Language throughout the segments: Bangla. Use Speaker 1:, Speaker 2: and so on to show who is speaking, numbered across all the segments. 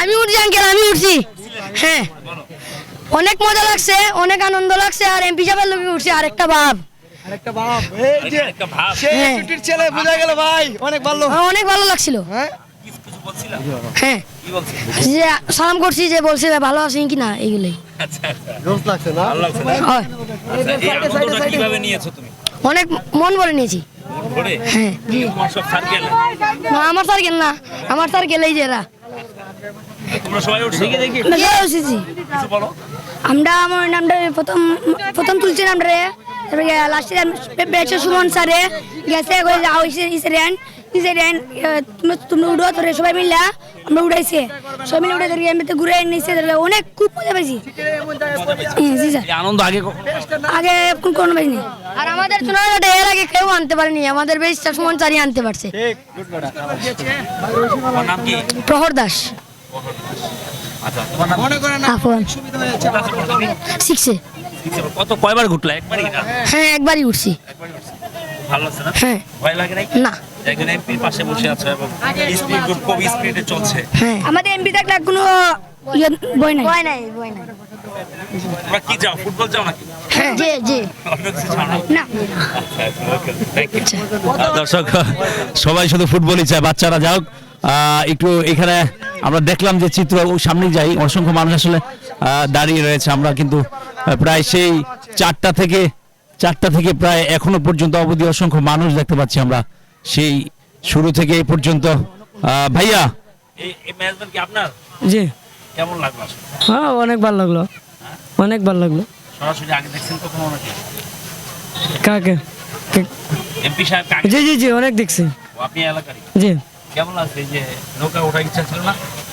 Speaker 1: আমি উঠছি আঙ্কেল আমি উঠছি। হ্যাঁ। অনেক মজা লাগছে অনেক আনন্দ লাগছে আর এমপি সাহেবের লোকে উঠছি আরেকটা ভাব।
Speaker 2: একটা বাপ এই যে
Speaker 3: ভাব।
Speaker 2: সেই
Speaker 1: হ্যাঁ।
Speaker 2: ছুটির ছেলে বোঝা গেল ভাই অনেক ভালো।
Speaker 1: আমার অনেক ভালো লাগছিল।
Speaker 2: হ্যাঁ?
Speaker 3: বলছিলাম
Speaker 1: হ্যাঁ। যে সালাম করছি যে বলছে ভালো আছেন কি না? এইগুলোই।
Speaker 3: আচ্ছা?
Speaker 1: হয় অনেক মন ভরে নিয়েছি। হ্যাঁ। আমার স্যার গেল না আমার স্যার গেলেই যে এরা।
Speaker 3: তোমরা সবাই উঠছো? বলো।
Speaker 1: আমরা আমার নামটা প্রথম প্রথম তুলছি নামটা রে। তারপরে লাস্টে সুমন স্যারে গেছে কই যাও ইসরেন ইসরেন তুমি তুমি উঠো তোরে সবাই মিলে আমরা উঠাইছে সবাই মিলে উঠে ধরি আমি তো ঘুরে নিয়েছে অনেক খুব মজা পাইছি। জি স্যার
Speaker 3: আনন্দ আগে
Speaker 1: আগে কোন কোন পাইনি। আর আমাদের চুনাটা এর আগে কেউ আনতে পারেনি আমাদের বেশ সুমন স্যারই আনতে পারছে।
Speaker 3: তোমার নাম কি?
Speaker 1: প্রহর দাস।
Speaker 3: আচ্ছা কত কয়বার ঘুরলা? একবারই না?
Speaker 1: হ্যাঁ একবারই উঠছি
Speaker 3: ভালো লাগছে না?
Speaker 1: হ্যাঁ।
Speaker 3: ভয় লাগে
Speaker 1: না।
Speaker 3: একজন এমপির পাশে বসে আছে এবং স্পিড খুব স্পিডে চলছে।
Speaker 1: হ্যাঁ। আমাদের এমপি থাকলে কোনো ইয়ে নাই। বই নাই বই নাই।
Speaker 3: তোমরা কি যাও? ফুটবল যাও নাকি?
Speaker 1: হ্যাঁ জি জি
Speaker 3: অন্য কিছু যাও না।
Speaker 1: না
Speaker 3: আহ, দর্শক সবাই শুধু ফুটবলই চায় বাচ্চারা যাও। আহ, একটু এখানে আমরা দেখলাম যে চিত্র ও সামনে যাই অসংখ্য মানুষ আসলে দাঁড়িয়ে রয়েছে। আমরা কিন্তু প্রায় সেই চারটা থেকে চারটা থেকে প্রায় এখনও পর্যন্ত অবধি অসংখ্য মানুষ দেখতে পাচ্ছি আমরা। সেই শুরু থেকে এই পর্যন্ত ভাইয়া। কি আপনার?
Speaker 4: জি।
Speaker 3: কেমন লাগল
Speaker 4: হ্যাঁ অনেক ভালো লাগল। অনেক ভালো লাগল।
Speaker 3: সরাসরি আগে দেখছেন কখনো নাকি?
Speaker 4: কাকে? কে-
Speaker 3: এমপি সাহেব
Speaker 4: জি জি জি অনেক দেখছি।
Speaker 3: আপনি এলাকারই?
Speaker 4: জি।
Speaker 3: কেমন লাগছে যে নৌকা ওঠার ইচ্ছা ছিল না?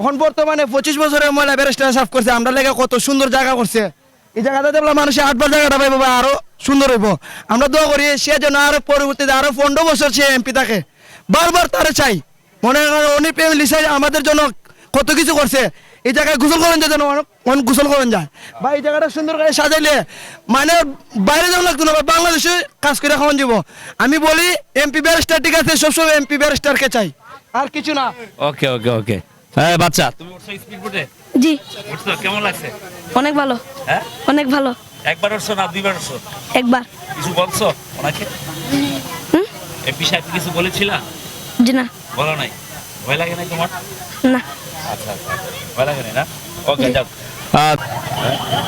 Speaker 2: এখন বর্তমানে পঁচিশ বছরের মহিলা ব্যারিস্টার সাফ করছে, আমরা লেগে কত সুন্দর জায়গা করছে। এই জায়গাটা দেখলাম মানুষের আটবার জায়গাটা পাইব আরও সুন্দর হইব। আমরা দোয়া করি সে যেন আরও পরবর্তীতে আরও পনেরো বছর সে এমপি থাকে। বারবার তারে চাই। মনে করেন উনি ফ্যামিলি চাই আমাদের জন্য কত কিছু করছে। এই জায়গায় গোসল করেন যায় যেন অনেক অনেক গোসল করেন যায় বা এই জায়গাটা সুন্দর করে সাজাইলে মানে বাইরে যাওয়া লাগতো না বাংলাদেশে কাজ করে খাওয়ান যাব আমি বলি, এমপি ব্যারিস্টার ঠিক আছে, সবসময় এমপি ব্যারিস্টারকে চাই। আর কিছু না।
Speaker 3: ওকে ওকে ওকে হ্যাঁ বাচ্চা। তুমি উঠছো স্পিডবোটে
Speaker 1: জি।
Speaker 3: উঠছো কেমন লাগছে?
Speaker 1: অনেক ভালো।
Speaker 3: হ্যাঁ?
Speaker 1: অনেক ভালো।
Speaker 3: একবার উঠছো না দুইবার উঠছো?
Speaker 1: একবার।
Speaker 3: কিছু বলছো ওনাকে? এমপি সাহেব কিছু বলেছিলা?
Speaker 1: জি না।
Speaker 3: বলো নাই। ভয় লাগে নাই তোমার?
Speaker 1: না।
Speaker 3: আচ্ছা আচ্ছা ভয় লাগে না? ওকে যাও।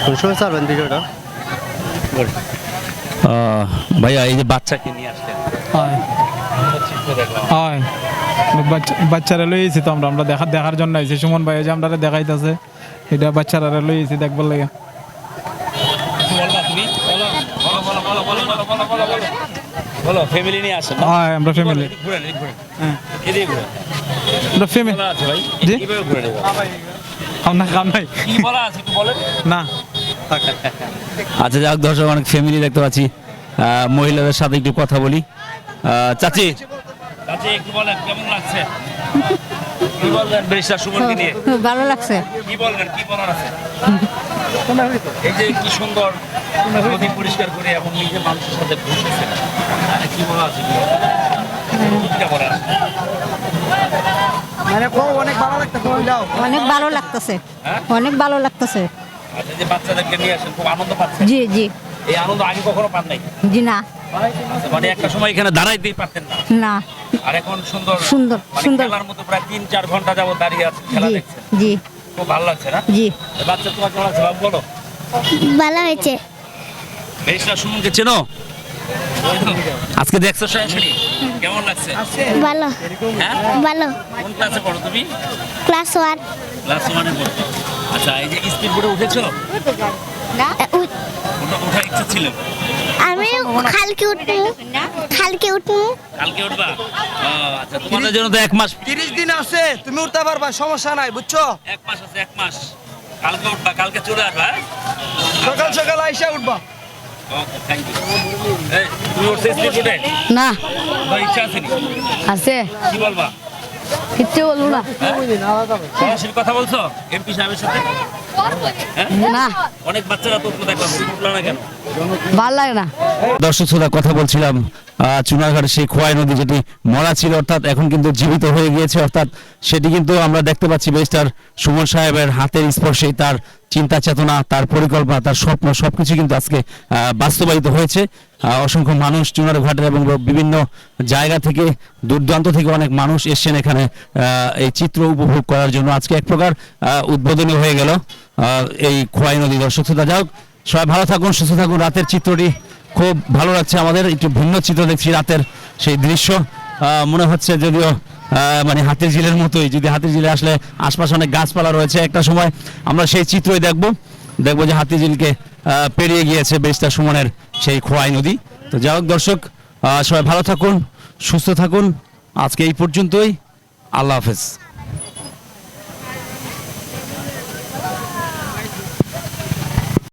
Speaker 5: কোন সময় ছাড়বেন ভিডিওটা
Speaker 3: ভাইয়া এই যে বাচ্চাকে নিয়ে আসলেন।
Speaker 6: হয়।
Speaker 3: দেখলাম
Speaker 6: হয়। বাচ্চারা লই এসেছি তো আমরা আমরা দেখা দেখার জন্য আইছি। সুমন ভাই যে আমরা দেখাইতেছে এটা বাচ্চারা লই এসেছি দেখবার লাগে। হ্যাঁ, হ্যাঁ। না।
Speaker 3: আচ্ছা যাক দর্শক অনেক ফ্যামিলি দেখতে পাচ্ছি। মহিলাদের সাথে একটু কথা বলি। চাচি চাচি একটু বলেন কেমন লাগছে? কি বলবেন ব্যারিস্টার সুমনকে নিয়ে?
Speaker 7: ভালো লাগছে।
Speaker 3: কি বলবেন কি বলার আছে? এই যে কি সুন্দর নদী পরিষ্কার করে এবং নিজে মানুষের সাথে বসেছে কি বলা আছে? কি বলার
Speaker 2: মানে অনেক ভালো লাগতো
Speaker 7: অনেক ভালো লাগতেছে।
Speaker 3: হ্যাঁ?
Speaker 7: অনেক ভালো লাগতেছে।
Speaker 3: আচ্ছা যে বাচ্চাদেরকে নিয়ে আসেন খুব আনন্দ পাচ্ছেন?
Speaker 7: জি জি।
Speaker 3: এই আনন্দ আগে কখনো পান নাই?
Speaker 7: জি না।
Speaker 3: মানে একটা সময় এখানে দাঁড়াইতেই পারতেন না।
Speaker 7: না।
Speaker 3: আর এখন সুন্দর
Speaker 7: সুন্দর,
Speaker 3: মানে
Speaker 7: সুন্দর।
Speaker 3: খেলার মতো প্রায় তিন চার ঘণ্টা যাবত দাঁড়িয়ে আছে খেলা
Speaker 7: জি
Speaker 3: দেখছেন।
Speaker 7: জি।
Speaker 3: খুব ভালো লাগছে না?
Speaker 7: জি।
Speaker 3: বাচ্চা তোমার কেমন আছে বাবু বলো।
Speaker 8: ভালো হয়েছে।
Speaker 3: বেশটা সুমনকে চেনো? আজকে দেখছ সরাসরি? কেমন লাগছে?
Speaker 8: ভালো।
Speaker 3: হ্যাঁ?
Speaker 8: ভালো।
Speaker 3: কোন ক্লাসে পড়ো তুমি?
Speaker 8: ক্লাস ওয়ান
Speaker 3: ক্লাস ওয়ানে পড়ো। আচ্ছা এই যে স্পিড বোর্ডে উঠেছো? ওটা ওঠার ইচ্ছা ছিল?
Speaker 8: আমি কালকে উঠবো। কালকে উঠবো।
Speaker 3: কালকে উঠবা? আচ্ছা তোমাদের জন্য তো এক মাস
Speaker 2: তিরিশ দিন আছে তুমি উঠতে পারবা সমস্যা নাই বুঝছ?
Speaker 3: এক মাস আছে এক মাস। কালকে উঠবা কালকে চলে আসবা হ্যাঁ? সকাল সকাল আইসা উঠবা।
Speaker 4: না।
Speaker 9: আছে
Speaker 4: আছে।
Speaker 9: কি বলবা?
Speaker 4: কিচ্ছু বলব না।
Speaker 9: কথা বলছো? এমপি সাহেবের সাথে? অনেক বাচ্চারা তো দেখলাম উঠল না কেন?
Speaker 4: ভালো লাগে না।
Speaker 9: দর্শক শ্রোতা কথা বলছিলাম চুনারঘাট সেই খোয়াই নদী যেটি মরা ছিল অর্থাৎ এখন কিন্তু জীবিত হয়ে গিয়েছে অর্থাৎ সেটি কিন্তু আমরা দেখতে পাচ্ছি বেস্টার সুমন সাহেবের হাতের স্পর্শে তার চিন্তা চেতনা তার পরিকল্পনা তার স্বপ্ন সবকিছু কিন্তু আজকে আহ, বাস্তবায়িত হয়েছে। আহ, অসংখ্য মানুষ চুনারঘাটের এবং বিভিন্ন জায়গা থেকে দূরদূরান্ত থেকে অনেক মানুষ এসছেন এখানে আহ, এই চিত্র উপভোগ করার জন্য। আজকে এক প্রকার আহ, উদ্বোধনী হয়ে গেল। এই খোয়াই নদী দর্শক শ্রোতা যাক সবাই ভালো থাকুন, সুস্থ থাকুন। রাতের চিত্রটি খুব ভালো লাগছে আমাদের, একটু ভিন্ন চিত্র দেখছি রাতের সেই দৃশ্য। মনে হচ্ছে যদিও মানে হাতির ঝিলের মতোই, যদি হাতির ঝিলে আসলে আশপাশে অনেক গাছপালা রয়েছে একটা সময়, আমরা সেই চিত্রই দেখব। দেখব যে হাতির ঝিলকে পেরিয়ে গিয়েছে বেস্তা সুমনের সেই খোয়াই নদী। তো যাই হোক দর্শক সবাই ভালো থাকুন, সুস্থ থাকুন। আজকে এই পর্যন্তই, আল্লাহ হাফেজ।